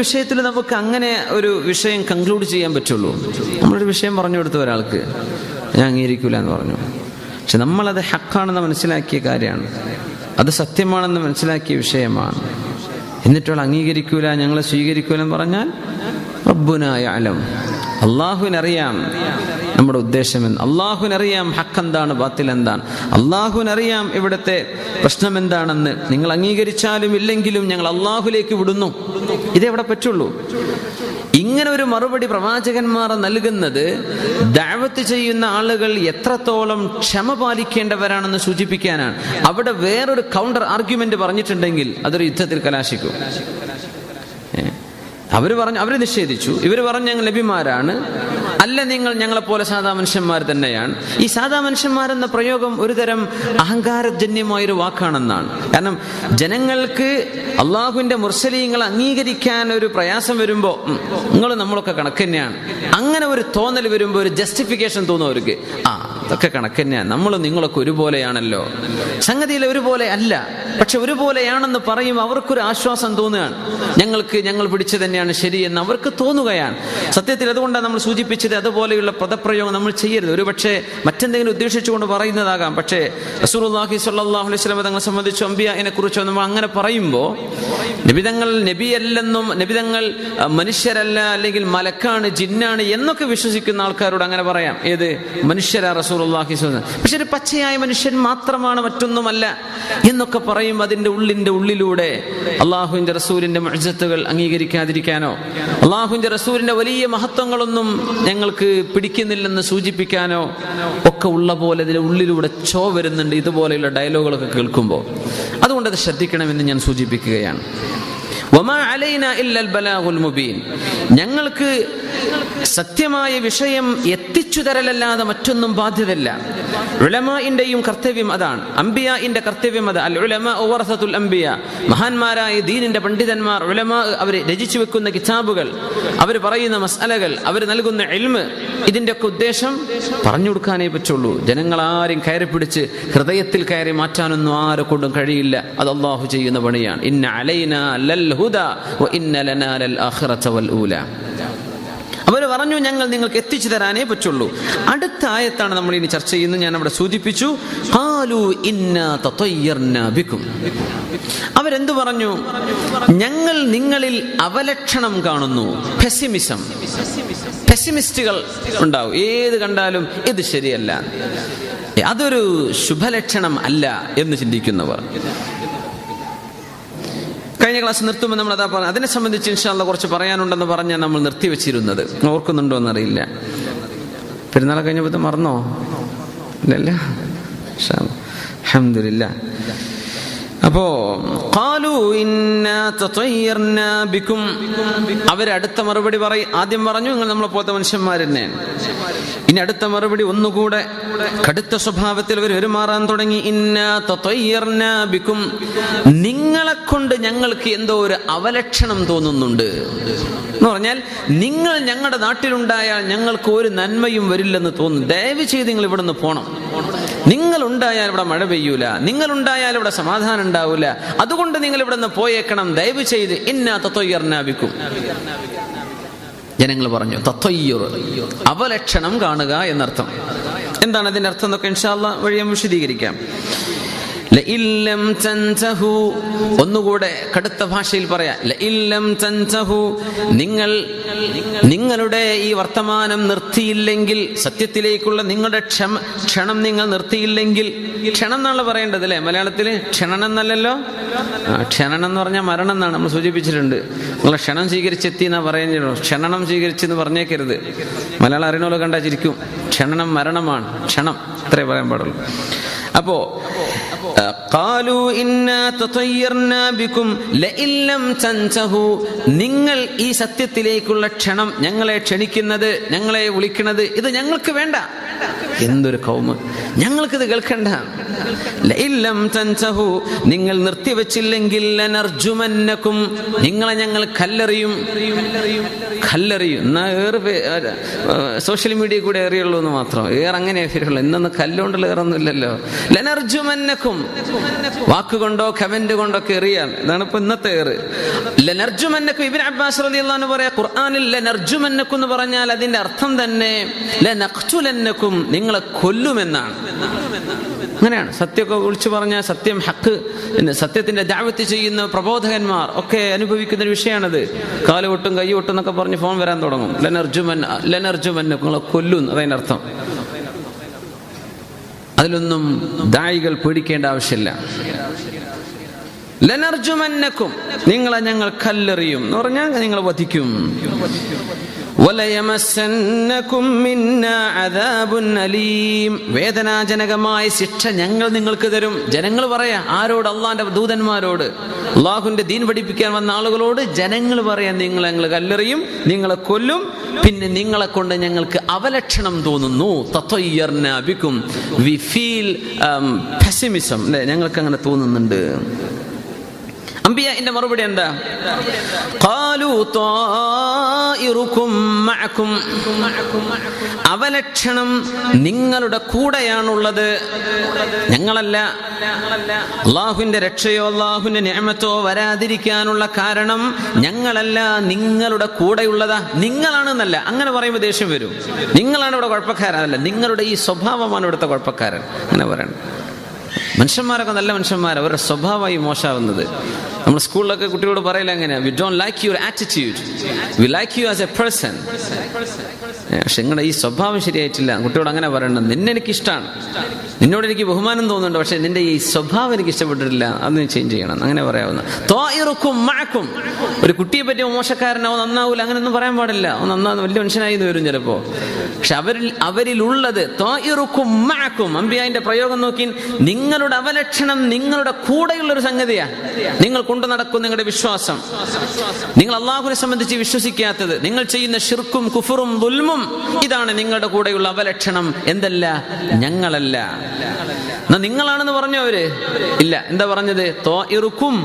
വിഷയത്തിൽ നമുക്ക് അങ്ങനെ ഒരു വിഷയം കൺക്ലൂഡ് ചെയ്യാൻ പറ്റുള്ളൂ. നമ്മളൊരു വിഷയം പറഞ്ഞു കൊടുത്തു ഒരാൾക്ക് ഞാൻ അംഗീകരിക്കൂല എന്ന് പറഞ്ഞു. പക്ഷെ നമ്മളത് ഹക്കാണെന്ന് മനസ്സിലാക്കിയ കാര്യമാണ്. അത് സത്യമാണെന്ന് മനസ്സിലാക്കിയ വിഷയമാണ്. എന്നിട്ടുള്ള അംഗീകരിക്കൂല ഞങ്ങളെ സ്വീകരിക്കൂലെന്ന് പറഞ്ഞാൽ റബ്ബുനായ അള്ളാഹുവിനറിയാം നമ്മുടെ ഉദ്ദേശമെന്ന് അള്ളാഹുവിനറിയാം ഹക്ക് എന്താണ് ബാത്തിൽ എന്താണ് അള്ളാഹുവിനറിയാം ഇവിടുത്തെ പ്രശ്നം എന്താണെന്ന് നിങ്ങൾ അംഗീകരിച്ചാലും ഇല്ലെങ്കിലും ഞങ്ങൾ അള്ളാഹുലേക്ക് വിടുന്നു. ഇതെവിടെ പറ്റുള്ളൂ. ഇങ്ങനെ ഒരു മറുപടി പ്രവാചകന്മാർ നൽകുന്നത് ദാവത്ത് ചെയ്യുന്ന ആളുകൾ എത്രത്തോളം ക്ഷമ പാലിക്കേണ്ടവരാണെന്ന് സൂചിപ്പിക്കാനാണ്. അവിടെ വേറൊരു കൗണ്ടർ ആർഗ്യുമെന്റ് പറഞ്ഞിട്ടുണ്ടെങ്കിൽ അതൊരു യുദ്ധത്തിൽ കലാശിക്കും. അവർ പറഞ്ഞു അവർ നിഷേധിച്ചു. ഇവർ പറഞ്ഞു ഞങ്ങൾ നബിമാരാണ്. അല്ല നിങ്ങൾ ഞങ്ങളെപ്പോലെ സാധാ മനുഷ്യന്മാർ തന്നെയാണ്. ഈ സാധാ മനുഷ്യന്മാരെന്ന പ്രയോഗം ഒരുതരം അഹങ്കാരജന്യമായൊരു വാക്കാണെന്നാണ്. കാരണം ജനങ്ങൾക്ക് അള്ളാഹുവിന്റെ മുർസലീങ്ങളെ അംഗീകരിക്കാൻ ഒരു പ്രയാസം വരുമ്പോൾ നിങ്ങൾ നമ്മളൊക്കെ കണക്ക് തന്നെയാണ്. അങ്ങനെ ഒരു തോന്നൽ വരുമ്പോൾ ഒരു ജസ്റ്റിഫിക്കേഷൻ തോന്നും അവർക്ക്. ആ അതൊക്കെ കണക്ക് തന്നെയാണ്. നമ്മൾ നിങ്ങളൊക്കെ ഒരുപോലെയാണല്ലോ. സംഗതിയിൽ ഒരുപോലെ അല്ല. പക്ഷെ ഒരുപോലെയാണെന്ന് പറയും അവർക്കൊരു ആശ്വാസം തോന്നുകയാണ്. ഞങ്ങൾക്ക് ഞങ്ങൾ പിടിച്ചു തന്നെയാണ് ശരി എന്ന് അവർക്ക് തോന്നുകയാണ്. സത്യത്തിൽ അതുകൊണ്ടാണ് നമ്മൾ സൂചിപ്പിച്ചത് അതുപോലെയുള്ള പദപ്രയോഗം നമ്മൾ ചെയ്യരുത്. ഒരു പക്ഷേ മറ്റെന്തെങ്കിലും ഉദ്ദേശിച്ചുകൊണ്ട് പറയുന്നതാകാം. പക്ഷേ റസൂലുള്ളാഹി സ്വല്ലല്ലാഹു അലൈഹി വസല്ലം തങ്ങളെ സംബന്ധിച്ച് അമ്പിയനെ കുറിച്ചോ നമ്മൾ അങ്ങനെ പറയുമ്പോൾ നബിതങ്ങൾ നബിയല്ലെന്നും നബിതങ്ങൾ മനുഷ്യരല്ല അല്ലെങ്കിൽ മലക്കാണ് ജിന്നാണ് എന്നൊക്കെ വിശ്വസിക്കുന്ന ആൾക്കാരോട് അങ്ങനെ പറയാം. ഏത്? മനുഷ്യരാ റസൂലുള്ളാഹി അള്ളാഹി സ്വലം പക്ഷെ ഒരു പച്ചയായ മനുഷ്യൻ മാത്രമാണ് മറ്റൊന്നുമല്ല എന്നൊക്കെ പറയും അതിന്റെ ഉള്ളിന്റെ ഉള്ളിലൂടെ അള്ളാഹുവിന്റെ റസൂലിന്റെ മഴത്തുകൾ അംഗീകരിക്കാതിരിക്കാനോ അള്ളാഹുവിന്റെ റസൂലിന്റെ വലിയ മഹത്വങ്ങളൊന്നും ഞങ്ങൾക്ക് പിടിക്കുന്നില്ലെന്ന് സൂചിപ്പിക്കാനോ ഒക്കെ ഉള്ള പോലെ ഇതിന്റെ ഉള്ളിലൂടെ ചോ വരുന്നുണ്ട് ഇതുപോലെയുള്ള ഡയലോഗുകളൊക്കെ കേൾക്കുമ്പോൾ. അതുകൊണ്ട് അത് ശ്രദ്ധിക്കണമെന്ന് ഞാൻ സൂചിപ്പിക്കുകയാണ്. ഞങ്ങൾക്ക് സത്യമായ വിഷയം എത്തിച്ചു തരലല്ലാതെ മറ്റൊന്നും ബാധ്യതല്ല ഉലമാന്റെയും കർത്തവ്യം അതാണ്. അംബിയാഇന്റെ കർത്തവ്യം അത്. അൽ ഉലമാ അംബിയ. മഹാന്മാരായ ദീനിന്റെ പണ്ഡിതന്മാർ ഉലമാ അവർ രചിച്ചു വെക്കുന്ന കിതാബുകൾ അവർ പറയുന്ന മസാലകൾ അവർ നൽകുന്ന എൽമ് ഇതിന്റെ ഒക്കെ ഉദ്ദേശം പറഞ്ഞു കൊടുക്കാനേ പറ്റുള്ളൂ. ജനങ്ങളാരും കയറി പിടിച്ച് ഹൃദയത്തിൽ കയറി മാറ്റാനൊന്നും ആരെ കൊണ്ടും കഴിയില്ല. അത് അള്ളാഹു ചെയ്യുന്ന പണിയാണ്. ഇന്ന അലൈന ലൽ ഹുദ ഇന്ന ലനാ ലൽ വൽ ഊല. അവർ പറഞ്ഞു ഞങ്ങൾ നിങ്ങൾക്ക് എത്തിച്ചു തരാനേ പറ്റുള്ളൂ. അടുത്ത ആയത്താണ് നമ്മൾ ഇനി ചർച്ച ചെയ്യുന്നത്. ഞാൻ അവിടെ സൂചിപ്പിച്ചു ബിക്കും. അവരെന്തു പറഞ്ഞു? ഞങ്ങൾ നിങ്ങളിൽ അവലക്ഷണം കാണുന്നു പെസിമിസം പെസിമിസ്റ്റുകൾ ഉണ്ടാവും. ഏത് കണ്ടാലും ഇത് ശരിയല്ല. അതൊരു ശുഭലക്ഷണം അല്ല എന്ന് ചിന്തിക്കുന്നവർ. കഴിഞ്ഞ ക്ലാസ് നിർത്തുമ്പോൾ നമ്മൾ അതാ പറഞ്ഞു അതിനെ സംബന്ധിച്ച് ഇൻഷാല്ല കുറച്ച് പറയാനുണ്ടെന്ന് പറഞ്ഞാൽ നമ്മൾ നിർത്തിവെച്ചിരുന്നത്. ഓർക്കുന്നുണ്ടോ എന്നറിയില്ല. പെരുന്നാളെ കഴിഞ്ഞപ്പോൾ മറന്നോ? ഇല്ലല്ല? അഹമ്മദില്ല അപ്പോ കാലു ബിക്കും. അവരടുത്ത മറുപടി പറയും. ആദ്യം പറഞ്ഞു നിങ്ങൾ നമ്മളെ പോത്ത മനുഷ്യന്മാർ തന്നെയാണ് ഇനി അടുത്ത മറുപടി ഒന്നുകൂടെ കടുത്ത സ്വഭാവത്തിൽ അവർ പെരുമാറാൻ തുടങ്ങി. ഇന്നാ ബിക്കും. നിങ്ങളെ കൊണ്ട് ഞങ്ങൾക്ക് എന്തോ ഒരു അവലക്ഷണം തോന്നുന്നുണ്ട്. എന്ന് പറഞ്ഞാൽ നിങ്ങൾ ഞങ്ങളുടെ നാട്ടിലുണ്ടായാൽ ഞങ്ങൾക്ക് ഒരു നന്മയും വരില്ലെന്ന് തോന്നുന്നു. ദയവ് ചെയ്ത് നിങ്ങൾ ഇവിടെ നിന്ന് പോണം. നിങ്ങൾ ഉണ്ടായാൽ ഇവിടെ മഴ പെയ്യൂല നിങ്ങൾ ഉണ്ടായാൽ ഇവിടെ സമാധാനം ഉണ്ടാവില്ല അതുകൊണ്ട് നിങ്ങൾ ഇവിടെ നിന്ന് പോയേക്കണം. ദയവ് ചെയ്ത് ഇന്നാ തത്വയ്യർനാവിക്കും ജനങ്ങൾ പറഞ്ഞു തത്വയ്യൂർ അവലക്ഷണം കാണുക എന്നർത്ഥം. എന്താണ് അതിന്റെ അർത്ഥം എന്നൊക്കെ ഇൻഷാല്ല വഴി വിശദീകരിക്കാം. ഒന്നുകൂടെ കടുത്ത ഭാഷയിൽ പറയാം. നിങ്ങൾ നിങ്ങളുടെ ഈ വർത്തമാനം നിർത്തിയില്ലെങ്കിൽ സത്യത്തിലേക്കുള്ള നിങ്ങളുടെ ക്ഷമ ക്ഷണം നിങ്ങൾ നിർത്തിയില്ലെങ്കിൽ ക്ഷണം എന്നാണ് പറയേണ്ടത് അല്ലേ? മലയാളത്തിൽ ക്ഷണം എന്നല്ലല്ലോ ക്ഷണം എന്ന് പറഞ്ഞാൽ മരണം എന്നാണ് നമ്മൾ സൂചിപ്പിച്ചിട്ടുണ്ട്. നിങ്ങൾ ക്ഷണം സ്വീകരിച്ചെത്തി എന്നാ പറയുന്നു ക്ഷണം സ്വീകരിച്ചെന്ന് പറഞ്ഞേക്കരുത്. മലയാളം അറിയണമല്ലോ കണ്ടാ ചിരിക്കും. ക്ഷണം മരണമാണ്. ക്ഷണം. അത്രേ പറയാൻ പാടുള്ളൂ. അപ്പോ കാലു നിങ്ങൾ ഈ സത്യത്തിലേക്കുള്ള ക്ഷണം ഞങ്ങളെ ക്ഷണിക്കുന്നത് ഞങ്ങളെ വിളിക്കുന്നത് ഇത് ഞങ്ങൾക്ക് വേണ്ട. എന്തൊരു കൗമ്. ഞങ്ങൾക്കിത് കേൾക്കണ്ട. നിങ്ങൾ നിർത്തിവെച്ചില്ലെങ്കിൽ നിങ്ങളെ ഞങ്ങൾ കല്ലെറിയും. കല്ലെറിയും. സോഷ്യൽ മീഡിയ കൂടെ ഏറിയുള്ളൂ എന്ന് മാത്രം. ഏറെ അങ്ങനെ ഏറിയുള്ളൂ ഇന്നൊന്ന് കല്ലുകൊണ്ടുള്ള ഏറൊന്നുമില്ലല്ലോ. ലനർജുമന്നക്കും വാക്കുകൊണ്ടോ കമന്റ് കൊണ്ടോ ഒക്കെ എറിയാൻ ഇതാണ് ഇപ്പൊ ഇന്നത്തെ ഏറ്. ലനർജുമന്നക്കും ഇബിൻ അബ്ബാസ് പറയാ ഖുർആനിൽ ലനർജുമന്നക്കും എന്ന് പറഞ്ഞാൽ അതിന്റെ അർത്ഥം തന്നെ ലനഖ്തുലന്നക്കും നിങ്ങളെ കൊല്ലുമെന്നാണ്. അങ്ങനെയാണ്. സത്യമൊക്കെ വിളിച്ചു പറഞ്ഞാൽ സത്യം ഹക്ക് സത്യത്തിന്റെ ദാവത്ത് ചെയ്യുന്ന പ്രബോധകന്മാർ ഒക്കെ അനുഭവിക്കുന്ന ഒരു വിഷയമാണത് കാലുകൊട്ടും കൈകൊട്ടും എന്നൊക്കെ പറഞ്ഞ് ഫോൺ വരാൻ തുടങ്ങും. ലനർജുമൻ ലനർജുമൻ നിങ്ങളെ കൊല്ലും അതതിന്റെ അർത്ഥം അതിലൊന്നും ദായികൾ പേടിക്കേണ്ട ആവശ്യമില്ല. ലനർജുമന്നക്കും നിങ്ങളെ ഞങ്ങൾ കല്ലെറിയും എന്ന് പറഞ്ഞാൽ നിങ്ങൾ വധിക്കും. വേദനാജനകമായ ശിക്ഷ ഞങ്ങൾ നിങ്ങൾക്ക് തരും. ജനങ്ങൾ പറയാ ആരോട്? അള്ളാന്റെ ദൂതന്മാരോട്. അള്ളാഹുന്റെ ദീൻ പഠിപ്പിക്കാൻ വന്ന ആളുകളോട് ജനങ്ങൾ പറയാ നിങ്ങൾ ഞങ്ങൾ കല്ലെറിയും നിങ്ങളെ കൊല്ലും. പിന്നെ നിങ്ങളെ കൊണ്ട് ഞങ്ങൾക്ക് അവലക്ഷണം തോന്നുന്നു. തത്വയ്യർന അബിക്കും വി ഫീൽ ഞങ്ങൾക്ക് അങ്ങനെ തോന്നുന്നുണ്ട്. അമ്പിയ എന്റെ മറുപടി എന്താ? അവലക്ഷണം നിങ്ങളുടെ കൂടെയാണുള്ളത്. ഞങ്ങളല്ല. അള്ളാഹുവിന്റെ രക്ഷയോ അള്ളാഹുവിന്റെ നിയമത്തോ വരാതിരിക്കാനുള്ള കാരണം ഞങ്ങളല്ല നിങ്ങളുടെ കൂടെയുള്ളതാ. നിങ്ങളാണെന്നല്ല. അങ്ങനെ പറയുമ്പോൾ ദേഷ്യം വരും. നിങ്ങളാണ് ഇവിടെ കുഴപ്പക്കാരനല്ല നിങ്ങളുടെ ഈ സ്വഭാവമാണ് ഇവിടുത്തെ കുഴപ്പക്കാരൻ. അങ്ങനെ പറയണം. മനുഷ്യന്മാരൊക്കെ നല്ല മനുഷ്യന്മാർ അവരുടെ സ്വഭാവമായി മോശമാവുന്നത്. നമ്മൾ സ്കൂളിലൊക്കെ കുട്ടികളോട് പറയില്ല എങ്ങനെയാ we don't like your attitude we like you as a person പക്ഷെ നിങ്ങളുടെ ഈ സ്വഭാവം ശരിയായിട്ടില്ല. കുട്ടിയോട് അങ്ങനെ പറയണം നിന്നെ എനിക്ക് ഇഷ്ടമാണ് നിന്നോട് എനിക്ക് ബഹുമാനം തോന്നുന്നുണ്ട്. പക്ഷെ നിന്റെ ഈ സ്വഭാവം എനിക്ക് ഇഷ്ടപ്പെട്ടിട്ടില്ല. അത് നീ ചേഞ്ച് ചെയ്യണം. അങ്ങനെ പറയാവുന്ന. തോയിറുക്കും മഴക്കും ഒരു കുട്ടിയെ പറ്റി മോശക്കാരനോ നന്നാവൂല. അങ്ങനെയൊന്നും പറയാൻ പാടില്ല. നന്നാന്ന് വലിയ മനുഷ്യനായി വരും ചിലപ്പോ. പക്ഷെ അവരിൽ അവരിലുള്ളത് മാക്കും അമ്പിയായിന്റെ പ്രയോഗം നോക്കി നിങ്ങളുടെ അവലക്ഷണം നിങ്ങളുടെ കൂടെയുള്ള ഒരു സംഗതിയാ. നിങ്ങൾ കൊണ്ടു നടക്കും നിങ്ങളുടെ വിശ്വാസം. നിങ്ങൾ അള്ളാഹുവിനെ സംബന്ധിച്ച് വിശ്വസിക്കാത്തത്. നിങ്ങൾ ചെയ്യുന്ന ഷിർക്കും കുഫറും ദുൽമും ഇതാണ് നിങ്ങളുടെ കൂടെയുള്ള അവലക്ഷണം. എന്തല്ല? ഞങ്ങളല്ല. എന്നാ നിങ്ങളാണെന്ന് പറഞ്ഞവര് ഇല്ല എന്താ പറഞ്ഞത്? തോയിറുക്കും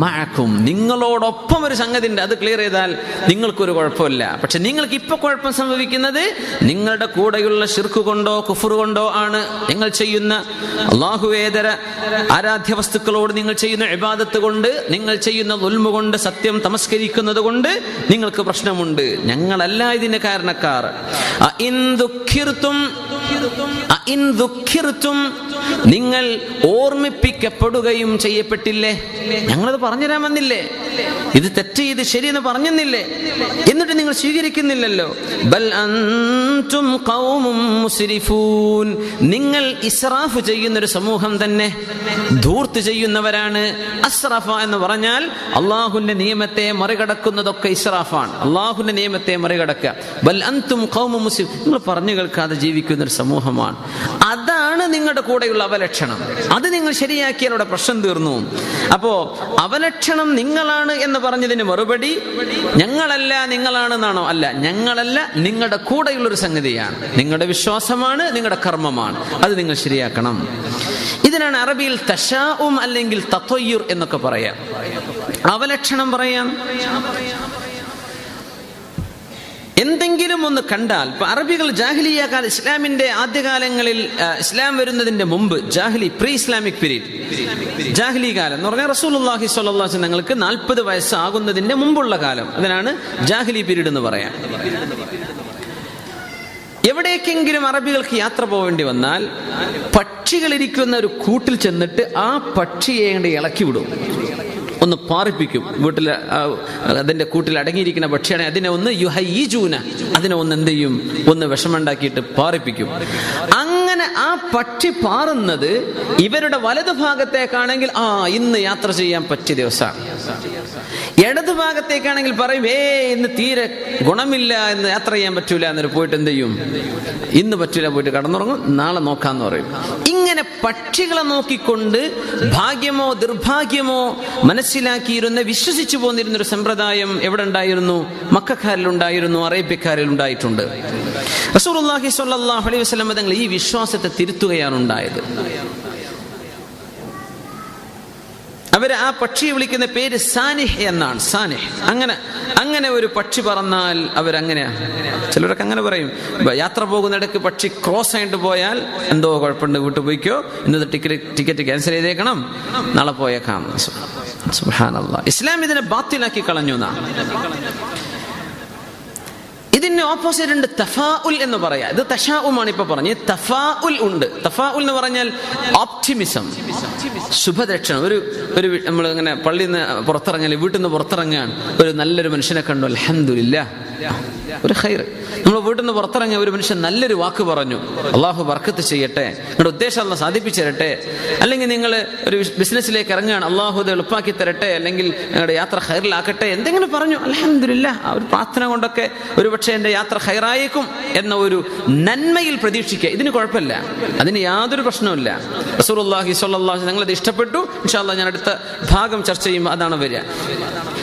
മഴക്കും നിങ്ങളോടൊപ്പം ഒരു സംഗതി ഉണ്ട് അത് ക്ലിയർ ചെയ്താൽ നിങ്ങൾക്കൊരു കുഴപ്പമില്ല. പക്ഷെ നിങ്ങൾക്ക് ഇപ്പൊ കുഴപ്പം സംഭവിക്കുന്നത് നിങ്ങളുടെ കൂടെയുള്ള ഷിർക്ക് കൊണ്ടോ കുഫർ കൊണ്ടോ ആണ് നിങ്ങൾ ചെയ്യുന്ന അള്ളാഹുവേതര ആരാധ്യ വസ്തുക്കളോട് നിങ്ങൾ ചെയ്യുന്ന ഇബാദത്ത് കൊണ്ട് നിങ്ങൾ ചെയ്യുന്ന ഉൽമ കൊണ്ട് സത്യം തമസ്കരിക്കുന്നത് കൊണ്ട് നിങ്ങൾക്ക് പ്രശ്നമുണ്ട്. ഞങ്ങളല്ല ഇതിന് കാരണക്കാർ ും. അഇൻ ദുഃഖിർത്തും നിങ്ങൾ ഓർമ്മിപ്പിക്കപ്പെടുകയും ചെയ്യപ്പെട്ടില്ലേ? ഞങ്ങളത് പറഞ്ഞുതരാൻ വന്നില്ലേ? ഇത് തെറ്റ് ഇത് ശരിയെന്ന് പറഞ്ഞെന്നില്ലേ? എന്നിട്ട് നിങ്ങൾ സ്വീകരിക്കുന്നില്ലല്ലോ. ബൽ അൻതും മുസ്രിഫൂൻ. നിങ്ങൾ ഇസ്രാഫ് ചെയ്യുന്ന ഒരു സമൂഹം തന്നെ. ധൂർത്ത് ചെയ്യുന്നവരാണ് അസ്രഫ എന്ന് പറഞ്ഞാൽ അള്ളാഹുവിന്റെ നിയമത്തെ മറികടക്കുന്നതൊക്കെ ഇസ്രാഫാണ്. അള്ളാഹുവിന്റെ നിയമത്തെ മറികടക്കുക. ബൽ അൻതും നിങ്ങൾ പറഞ്ഞു കേൾക്കാതെ ജീവിക്കുന്ന ഒരു സമൂഹമാണ്. അതാണ് നിങ്ങളുടെ കൂടെയുള്ള അവലക്ഷണം. അത് നിങ്ങൾ ശരിയാക്കിയാൽ അവിടെ പ്രശ്നം തീർന്നു. അപ്പോ അവലക്ഷണം നിങ്ങളാണ് എന്ന് പറഞ്ഞതിന് മറുപടി ഞങ്ങളല്ല നിങ്ങളാണെന്നാണോ? അല്ല ഞങ്ങളല്ല നിങ്ങളുടെ കൂടെയുള്ള ഒരു സംഗതിയാണ്. നിങ്ങളുടെ വിശ്വാസമാണ് നിങ്ങളുടെ കർമ്മമാണ്. അത് നിങ്ങൾ ശരിയാക്കണം. ഇതിനാണ് അറബിയിൽ തശാവും അല്ലെങ്കിൽ തത്വയ്യൂർ എന്നൊക്കെ പറയാം. അവലക്ഷണം പറയാം. എന്തെങ്കിലും ഒന്ന് കണ്ടാൽ ഇപ്പൊ അറബികൾ ജാഹ്ലിയ കാല ഇസ്ലാമിന്റെ ആദ്യകാലങ്ങളിൽ ഇസ്ലാം വരുന്നതിന്റെ മുമ്പ് ജാഹ്ലി പ്രീ ഇസ്ലാമിക് പീരീഡ് ജാഹ്ലി കാലം എന്ന് പറഞ്ഞാൽ അള്ളാഹി അലൈഹി തങ്ങൾക്ക് നാൽപ്പത് വയസ്സാകുന്നതിന്റെ മുമ്പുള്ള കാലം. അതിനാണ് ജാഹ്ലി പീരീഡ് എന്ന് പറയാം. എവിടേക്കെങ്കിലും അറബികൾക്ക് യാത്ര പോവേണ്ടി വന്നാൽ പക്ഷികൾ ഇരിക്കുന്ന ഒരു കൂട്ടിൽ ചെന്നിട്ട് ആ പക്ഷിയെ ഇളക്കി വിടും. ഒന്ന് പാറിപ്പിക്കും. വീട്ടിൽ അതിന്റെ കൂട്ടിൽ അടങ്ങിയിരിക്കുന്ന പക്ഷിയാണെങ്കിൽ അതിനെ ഒന്ന് യുഹീജൂന അതിനെ ഒന്ന് എന്ത് ചെയ്യും? ഒന്ന് വിഷമുണ്ടാക്കിയിട്ട് പാറിപ്പിക്കും. ആ പക്ഷി പാറുന്നത് ഇവരുടെ വലതു ഭാഗത്തേക്കാണെങ്കിൽ ആ ഇന്ന് യാത്ര ചെയ്യാൻ പറ്റിയ ദിവസമാണ്. ഇടതു ഭാഗത്തേക്കാണെങ്കിൽ പറയും ഏ ഇന്ന് തീരെ ഗുണമില്ല എന്ന് യാത്ര ചെയ്യാൻ പറ്റൂല എന്നൊരു പോയിട്ട് എന്ത് ചെയ്യും? ഇന്ന് പറ്റൂല പോയിട്ട് കടന്നുറങ്ങും. നാളെ നോക്കാന്ന് പറയും. ഇങ്ങനെ പക്ഷികളെ നോക്കിക്കൊണ്ട് ഭാഗ്യമോ ദുർഭാഗ്യമോ മനസ്സിലാക്കിയിരുന്ന വിശ്വസിച്ചു പോന്നിരുന്ന ഒരു സമ്പ്രദായം എവിടെ ഉണ്ടായിരുന്നു? മക്കാരിൽ ഉണ്ടായിരുന്നു അറേബ്യക്കാരിൽ ഉണ്ടായിട്ടുണ്ട് റസൂലുള്ളാഹി സ്വല്ലല്ലാഹു അലൈഹി വസല്ലം തങ്ങൾ ഈ വിശ്വാസത്തെ തിരുത്തുകയാണ് ഉണ്ടായത്. അവർ ആ പക്ഷിയെ വിളിക്കുന്ന പേര് സാനിഹ് എന്നാണ് സാനിഹ്. അങ്ങനെ അങ്ങനെ ഒരു പക്ഷി പറന്നാൽ അവരങ്ങനെയാ. ചിലരൊക്കെ അങ്ങനെ പറയും യാത്ര പോകുന്നിടക്ക് പക്ഷി ക്രോസ് ആയിട്ട് പോയാൽ എന്തോ കുഴപ്പമുണ്ട് വീട്ടിൽ പോയിക്കോ. ഇന്നത്തെ ടിക്കറ്റ് ടിക്കറ്റ് ക്യാൻസൽ ചെയ്തേക്കണം. നാളെ പോയേക്കാം. ഇസ്ലാം ഇതിനെ ബാത്തിലാക്കി കളഞ്ഞു എന്നാ. ഇതിന് ഓപ്പോസിറ്റ് ഉണ്ട് തഫാഉൽ എന്ന് പറയാം. ഇത് തഷാഉമാണ് ഇപ്പൊ പറഞ്ഞത് തഫാഉൽ ഉണ്ട്. തഫാഉൽ എന്ന് പറഞ്ഞാൽ ഓപ്റ്റിമിസം ശുഭദക്ഷണം. ഒരു ഒരു നമ്മൾ ഇങ്ങനെ പള്ളിയിൽ നിന്ന് പുറത്തിറങ്ങിയാൽ വീട്ടിൽ നിന്ന് പുറത്തിറങ്ങാൻ ഒരു നല്ലൊരു മനുഷ്യനെ കണ്ടു. അൽഹംദുലില്ല ഒരു ഹൈർ നമ്മൾ വീട്ടിൽ നിന്ന് പുറത്തിറങ്ങിയ ഒരു മനുഷ്യൻ നല്ലൊരു വാക്ക് പറഞ്ഞു. അള്ളാഹു വർക്കത്ത് ചെയ്യട്ടെ. നിങ്ങളുടെ ഉദ്ദേശം അല്ല സാധിപ്പിച്ചു തരട്ടെ. അല്ലെങ്കിൽ നിങ്ങൾ ഒരു ബിസിനസ്സിലേക്ക് ഇറങ്ങുകയാണ്. അള്ളാഹു ഇത് എളുപ്പാക്കി തരട്ടെ. അല്ലെങ്കിൽ നിങ്ങളുടെ യാത്ര ഹൈറിലാക്കട്ടെ എന്തെങ്കിലും പറഞ്ഞു. അലഹമില്ല ആ ഒരു പ്രാർത്ഥന കൊണ്ടൊക്കെ ഒരുപക്ഷെ എന്റെ യാത്ര ഹൈറായേക്കും എന്ന ഒരു നന്മയിൽ പ്രതീക്ഷിക്കുക. ഇതിന് കുഴപ്പമില്ല. അതിന് യാതൊരു പ്രശ്നവുമില്ല. റസൂലുള്ളാഹി സ്വല്ലല്ലാഹു അലൈഹി വസല്ലം നിങ്ങളത് ഇഷ്ടപ്പെട്ടു. ഇൻഷാല്ലാ ഞാൻ അടുത്ത ഭാഗം ചർച്ച ചെയ്യുമ്പോൾ അതാണ് വരിക.